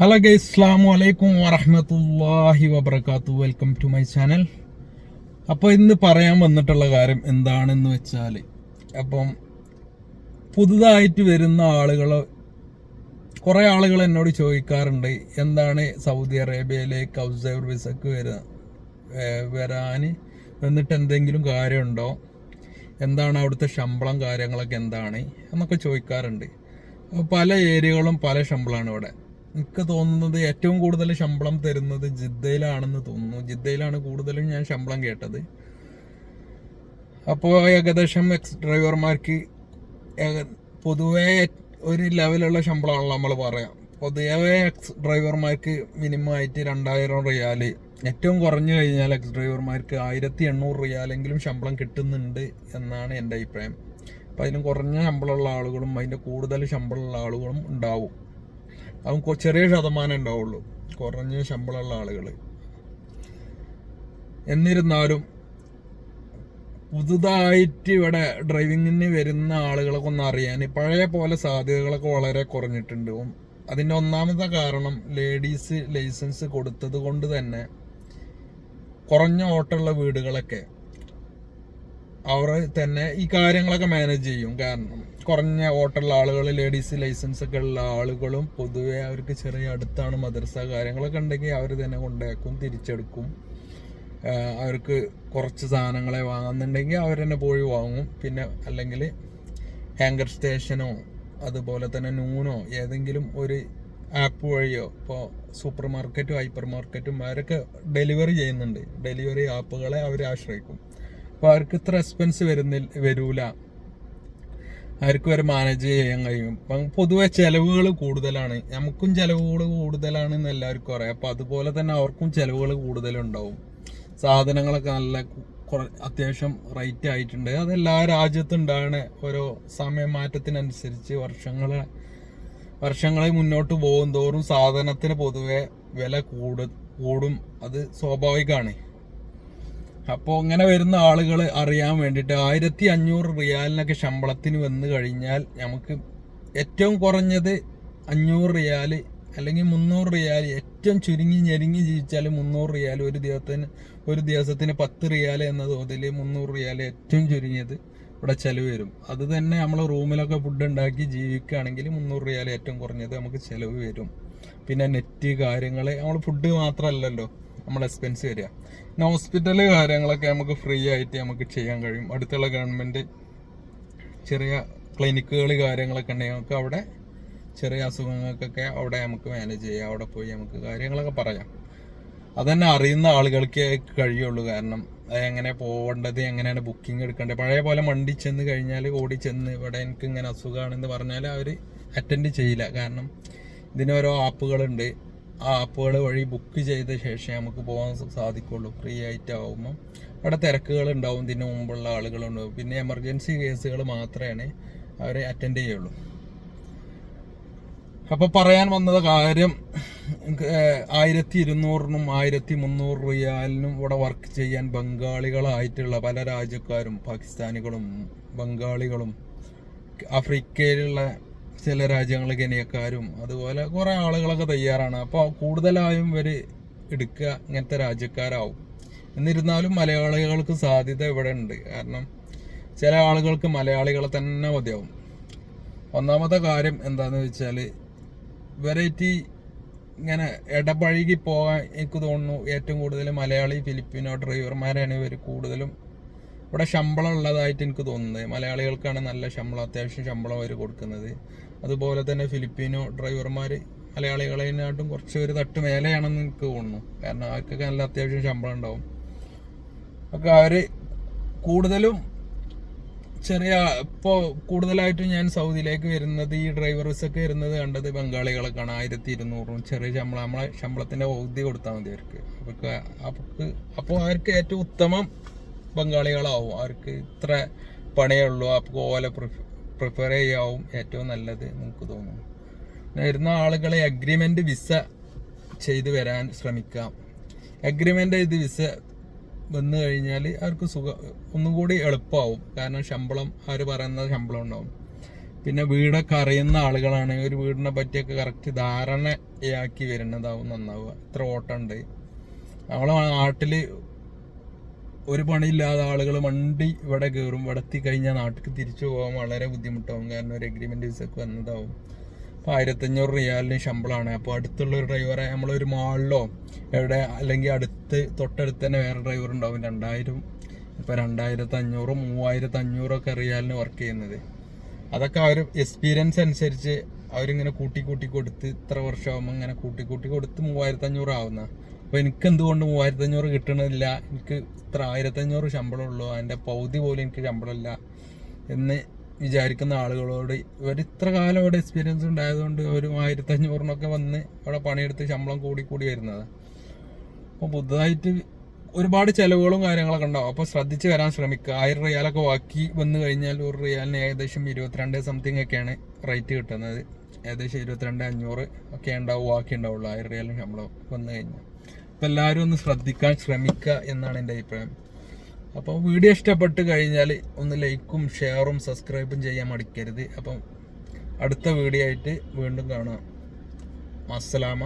Hello guys അസ്ലാം വലൈക്കും വറഹമത്തല്ലാഹി വബർക്കാത്തു വെൽക്കം ടു മൈ ചാനൽ അപ്പോൾ ഇന്ന് പറയാൻ വന്നിട്ടുള്ള കാര്യം എന്താണെന്ന് വെച്ചാൽ അപ്പം പുതുതായിട്ട് വരുന്ന ആളുകൾ കുറേ ആളുകൾ എന്നോട് ചോദിക്കാറുണ്ട് എന്താണ് സൗദി അറേബ്യയിലേക്ക് ഹൗസ് വിസക്ക് വരാ വരാൻ വന്നിട്ട് എന്തെങ്കിലും കാര്യമുണ്ടോ? എന്താണ് അവിടുത്തെ ശമ്പളം കാര്യങ്ങളൊക്കെ എന്താണ്? എന്നൊക്കെ ചോദിക്കാറുണ്ട്. പല ഏരിയകളും പല ശമ്പളമാണ് ഇവിടെ. എനിക്ക് തോന്നുന്നത് ഏറ്റവും കൂടുതൽ ശമ്പളം തരുന്നത് ജിദ്ദയിലാണെന്ന് തോന്നുന്നു. ജിദ്ദയിലാണ് കൂടുതലും ഞാൻ ശമ്പളം കേട്ടത്. അപ്പോൾ ഏകദേശം എക്സ് ഡ്രൈവർമാർക്ക് പൊതുവേ ഒരു ലെവലുള്ള ശമ്പളമാണല്ലോ നമ്മൾ പറയാം. പൊതുവേ എക്സ് ഡ്രൈവർമാർക്ക് മിനിമം ആയിട്ട് രണ്ടായിരം റിയാൽ ഏറ്റവും കുറഞ്ഞു കഴിഞ്ഞാൽ എക്സ് ഡ്രൈവർമാർക്ക് ആയിരത്തി എണ്ണൂറ് റിയാലെങ്കിലും ശമ്പളം കിട്ടുന്നുണ്ട് എന്നാണ് എന്റെ അഭിപ്രായം. അപ്പം അതിന് കുറഞ്ഞ ശമ്പളമുള്ള ആളുകളും അതിന്റെ കൂടുതൽ ശമ്പളമുള്ള ആളുകളും ഉണ്ടാവും. കൊ- ചെറിയ ശതമാനം ഉണ്ടാവുള്ളൂ. കുറഞ്ഞ ശമ്പളമുള്ള ആളുകൾ എന്നിരുന്നാലും പുതുതായിട്ട് ഇവിടെ ഡ്രൈവിങ്ങിന് വരുന്ന ആളുകളൊക്കെ ഒന്ന് അറിയാൻ പഴയ പോലെ സാധ്യതകളൊക്കെ വളരെ കുറഞ്ഞിട്ടുണ്ട്. അതിന്റെ ഒന്നാമത്തെ കാരണം ലേഡീസ് ലൈസൻസ് കൊടുത്തത് കൊണ്ട് തന്നെ കുറഞ്ഞ ഓട്ടമുള്ള വീടുകളൊക്കെ അവർ തന്നെ ഈ കാര്യങ്ങളൊക്കെ മാനേജ് ചെയ്യും. കാരണം കുറഞ്ഞ ഓട്ടുള്ള ആളുകൾ ലേഡീസ് ലൈസൻസ് ഒക്കെ ഉള്ള ആളുകളും പൊതുവെ അവർക്ക് ചെറിയ അടുത്താണ് മദ്രസ കാര്യങ്ങളൊക്കെ ഉണ്ടെങ്കിൽ അവർ തന്നെ കൊണ്ടേക്കും തിരിച്ചെടുക്കും. അവർക്ക് കുറച്ച് സാധനങ്ങളെ വാങ്ങുന്നുണ്ടെങ്കിൽ അവർ തന്നെ പോയി വാങ്ങും. പിന്നെ അല്ലെങ്കിൽ ഹാങ്കർ സ്റ്റേഷനോ അതുപോലെ തന്നെ നൂനോ ഏതെങ്കിലും ഒരു ആപ്പ് വഴിയോ ഇപ്പോൾ സൂപ്പർ മാർക്കറ്റും ഹൈപ്പർ മാർക്കറ്റും അവരൊക്കെ ഡെലിവറി ചെയ്യുന്നുണ്ട്. ഡെലിവറി ആപ്പുകളെ അവർ ആശ്രയിക്കും. അപ്പോൾ അവർക്ക് ഇത്ര എക്സ്പെൻസ് വരുന്നില്ല വരൂല. അവർക്ക് വരെ മാനേജ് ചെയ്യാൻ കഴിയും. അപ്പം പൊതുവെ ചിലവുകൾ കൂടുതലാണ്. നമുക്കും ചിലവുകൾ കൂടുതലാണ് എന്ന് എല്ലാവർക്കും അറിയാം. അപ്പം അതുപോലെ തന്നെ അവർക്കും ചെലവുകൾ കൂടുതലുണ്ടാവും. സാധനങ്ങളൊക്കെ നല്ല അത്യാവശ്യം റേറ്റ് ആയിട്ടുണ്ട്. അത് എല്ലാ രാജ്യത്തും ഉണ്ടാകണ ഓരോ സമയമാറ്റത്തിനനുസരിച്ച് വർഷങ്ങളെ വർഷങ്ങളെ മുന്നോട്ട് പോകും തോറും സാധനത്തിന് പൊതുവെ വില കൂടും. അത് സ്വാഭാവികമാണ്. അപ്പോൾ ഇങ്ങനെ വരുന്ന ആളുകൾ അറിയാൻ വേണ്ടിയിട്ട് ആയിരത്തി അഞ്ഞൂറ് റിയാലിനൊക്കെ ശമ്പളത്തിന് വന്നു കഴിഞ്ഞാൽ നമുക്ക് ഏറ്റവും കുറഞ്ഞത് അഞ്ഞൂറ് റിയാൽ അല്ലെങ്കിൽ മുന്നൂറ് റിയാൽ ഏറ്റവും ചുരുങ്ങി ഞെരുങ്ങി ജീവിച്ചാൽ മുന്നൂറ് റിയാൽ ഒരു ദിവസത്തിന് ഒരു ദിവസത്തിന് പത്ത് റിയാൽ എന്ന തോതിൽ മുന്നൂറ് റിയാൽ ഏറ്റവും ചുരുങ്ങിയത് ഇവിടെ ചിലവ് വരും. അത് തന്നെ നമ്മൾ റൂമിലൊക്കെ ഫുഡ് ഉണ്ടാക്കി ജീവിക്കുകയാണെങ്കിൽ മുന്നൂറ് റിയാൽ ഏറ്റവും കുറഞ്ഞത് നമുക്ക് ചിലവ് വരും. പിന്നെ നെറ്റ് കാര്യങ്ങൾ നമ്മൾ ഫുഡ് മാത്രമല്ലല്ലോ നമ്മൾ എക്സ്പെൻസ് വരിക. പിന്നെ ഹോസ്പിറ്റൽ കാര്യങ്ങളൊക്കെ നമുക്ക് ഫ്രീ ആയിട്ട് നമുക്ക് ചെയ്യാൻ കഴിയും. അടുത്തുള്ള ഗവൺമെന്റ് ചെറിയ ക്ലിനിക്കുകൾ കാര്യങ്ങളൊക്കെ ഉണ്ടെങ്കിൽ നമുക്ക് അവിടെ ചെറിയ അസുഖങ്ങൾക്കൊക്കെ അവിടെ നമുക്ക് മാനേജ് ചെയ്യാം. അവിടെ പോയി നമുക്ക് കാര്യങ്ങളൊക്കെ പറയാം. അതന്നെ അറിയുന്ന ആളുകൾക്ക് കഴിയുള്ളൂ. കാരണം എങ്ങനെ പോകേണ്ടത് എങ്ങനെയാണ് ബുക്കിംഗ് എടുക്കേണ്ടത്. പഴയ പോലെ മണ്ടി ചെന്ന് കഴിഞ്ഞാൽ ഓടി ചെന്ന് ഇവിടെ എനിക്ക് ഇങ്ങനെ അസുഖമാണെന്ന് പറഞ്ഞാൽ അവർ അറ്റൻഡ് ചെയ്യില്ല. കാരണം ഇതിന് ഓരോ ആപ്പുകളുണ്ട് ആപ്പുകൾ വഴി ബുക്ക് ചെയ്ത ശേഷം നമുക്ക് പോകാൻ സാധിക്കുള്ളൂ. ഫ്രീ ആയിട്ട് ആവുമ്പം അവിടെ തിരക്കുകൾ ഉണ്ടാവും ഇതിന് മുമ്പുള്ള ആളുകളുണ്ടാവും പിന്നെ എമർജൻസി കേസുകൾ മാത്രമേ അവരെ അറ്റൻഡ് ചെയ്യുള്ളൂ. അപ്പൊ പറയാൻ വന്നത് കാര്യം ആയിരത്തി ഇരുന്നൂറിനും ആയിരത്തി മുന്നൂറ് റിയാലിനും ഇവിടെ വർക്ക് ചെയ്യാൻ ബംഗാളികളായിട്ടുള്ള പല രാജ്യക്കാരും പാകിസ്ഥാനികളും ബംഗാളികളും ആഫ്രിക്കയിലുള്ള ചില രാജ്യങ്ങൾ കെനിയക്കാരും അതുപോലെ കുറേ ആളുകളൊക്കെ തയ്യാറാണ്. അപ്പോൾ കൂടുതലായും ഇവർ എടുക്കുക ഇങ്ങനത്തെ രാജ്യക്കാരാവും. എന്നിരുന്നാലും മലയാളികൾക്ക് സാധ്യത ഇവിടെ ഉണ്ട്. കാരണം ചില ആളുകൾക്ക് മലയാളികളെ തന്നെ മതിയാവും. ഒന്നാമത്തെ കാര്യം എന്താന്ന് വെച്ചാൽ വെറൈറ്റി ഇങ്ങനെ ഇടപഴകി പോകാൻ എനിക്ക് തോന്നുന്നു ഏറ്റവും കൂടുതൽ മലയാളി ഫിലിപ്പിനോ ഡ്രൈവർമാരാണ് ഇവർ കൂടുതലും ഇവിടെ ശമ്പളം ഉള്ളതായിട്ട് എനിക്ക് തോന്നുന്നത്. മലയാളികൾക്കാണ് നല്ല ശമ്പളം അത്യാവശ്യം ശമ്പളം അവർ കൊടുക്കുന്നത്. അതുപോലെ തന്നെ ഫിലിപ്പീനോ ഡ്രൈവർമാർ മലയാളികളെക്കാട്ടും കുറച്ച് ഒരു തട്ട് മേലെയാണെന്ന് എനിക്ക് തോന്നുന്നു. കാരണം അവർക്കൊക്കെ നല്ല അത്യാവശ്യം ശമ്പളം ഉണ്ടാവും. ഒക്കെ അവർ കൂടുതലും ചെറിയ ഇപ്പോൾ കൂടുതലായിട്ടും ഞാൻ സൗദിയിലേക്ക് വരുന്നത് ഈ ഡ്രൈവേഴ്സ് ഒക്കെ വരുന്നത് കണ്ടത് ബംഗാളികളൊക്കെയാണ്. ആയിരത്തി ഇരുന്നൂറും ചെറിയ ശമ്പളം. നമ്മളെ ശമ്പളത്തിന്റെ പകുതി കൊടുത്താൽ മതി അവർക്ക്. അവർക്ക് അപ്പോൾ അവർക്ക് ഏറ്റവും ഉത്തമം ബംഗാളികളാവും അവർക്ക് ഇത്ര പണിയേ ഉള്ളൂ. അപ്പോൾ ഓല പ്രിഫർ ചെയ്യാവും ഏറ്റവും നല്ലത് നമുക്ക് തോന്നുന്നു. വരുന്ന ആളുകളെ അഗ്രിമെന്റ് വിസ ചെയ്ത് വരാൻ ശ്രമിക്കാം. അഗ്രിമെന്റ് ചെയ്ത് വിസ വന്നു കഴിഞ്ഞാൽ അവർക്ക് സുഖ ഒന്നും കൂടി എളുപ്പമാവും കാരണം ശമ്പളം അവർ പറയുന്ന ശമ്പളം ഉണ്ടാവും. പിന്നെ വീടൊക്കെ അറിയുന്ന ആളുകളാണ്. ഒരു വീടിനെ പറ്റിയൊക്കെ കറക്റ്റ് ധാരണയാക്കി വരുന്നതാവും നന്നാവുക. ഇത്ര ഓട്ടമുണ്ട് നമ്മളെ നാട്ടിൽ ഒരു പണിയില്ലാതെ ആളുകൾ വണ്ടി ഇവിടെ കയറും ഇവിടെ എത്തി കഴിഞ്ഞാൽ നാട്ടിൽ തിരിച്ചു പോകാൻ വളരെ ബുദ്ധിമുട്ടാവും. കാരണം ഒരു അഗ്രിമെന്റ് വിസക്ക് വന്നതാവും. അപ്പോൾ ആയിരത്തഞ്ഞൂറ് റിയാലിന് ശമ്പളമാണ് അപ്പോൾ അടുത്തുള്ള ഒരു ഡ്രൈവറെ നമ്മളൊരു മാളിലോ എവിടെ അല്ലെങ്കിൽ അടുത്ത് തൊട്ടടുത്ത് തന്നെ വേറെ ഡ്രൈവർ ഉണ്ടാവും. രണ്ടായിരം ഇപ്പോൾ രണ്ടായിരത്തി അഞ്ഞൂറ് മൂവായിരത്തി അഞ്ഞൂറൊക്കെ റിയാലിന് വർക്ക് ചെയ്യുന്നത്. അതൊക്കെ അവർ എക്സ്പീരിയൻസ് അനുസരിച്ച് അവരിങ്ങനെ കൂട്ടി കൂട്ടി കൊടുത്ത് ഇത്ര വർഷമാകുമ്പോൾ ഇങ്ങനെ കൂട്ടി കൂട്ടി കൊടുത്ത് മൂവായിരത്തി അഞ്ഞൂറ് ആവുന്ന അപ്പോൾ എനിക്ക് എന്തുകൊണ്ട് മൂവായിരത്തി അഞ്ഞൂറ് കിട്ടണില്ല? എനിക്ക് ഇത്ര ആയിരത്തി അഞ്ഞൂറ് ശമ്പളം ഉള്ളൂ അതിന്റെ പൗതി പോലും എനിക്ക് ശമ്പളമില്ല എന്ന് വിചാരിക്കുന്ന ആളുകളോട് ഇവർ ഇത്ര കാലം അവിടെ എക്സ്പീരിയൻസ് ഉണ്ടായതുകൊണ്ട് ഒരു ആയിരത്തി അഞ്ഞൂറിനൊക്കെ വന്ന് അവിടെ പണിയെടുത്ത് ശമ്പളം കൂടി കൂടി വരുന്നത്. അപ്പോൾ പുതുതായിട്ട് ഒരുപാട് ചിലവുകളും കാര്യങ്ങളൊക്കെ ഉണ്ടാവും. അപ്പോൾ ശ്രദ്ധിച്ച് വരാൻ ശ്രമിക്കുക. ആയിരം റിയാലൊക്കെ ബാക്കി വന്നു കഴിഞ്ഞാൽ ഒരു റിയാലിന് ഏകദേശം ഇരുപത്തിരണ്ട് സംതിങ് ഒക്കെയാണ് റേറ്റ് കിട്ടുന്നത്. ഏകദേശം ഇരുപത്തിരണ്ട് അഞ്ഞൂറ് ഒക്കെ ഉണ്ടാവും ബാക്കി ഉണ്ടാവുള്ളൂ. ആയിരം റിയാലിന് ശമ്പളം വന്നു കഴിഞ്ഞാൽ. അപ്പോൾ എല്ലാവരും ഒന്ന് ശ്രദ്ധിക്കാൻ ശ്രമിക്കുക എന്നാണ് എന്റെ അഭിപ്രായം. അപ്പോൾ വീഡിയോ ഇഷ്ടപ്പെട്ട് കഴിഞ്ഞാൽ ഒന്ന് ലൈക്കും ഷെയറും സബ്സ്ക്രൈബും ചെയ്യാൻ മടിക്കരുത്. അപ്പം അടുത്ത വീഡിയോ ആയിട്ട് വീണ്ടും കാണാം. അസ്സലാമ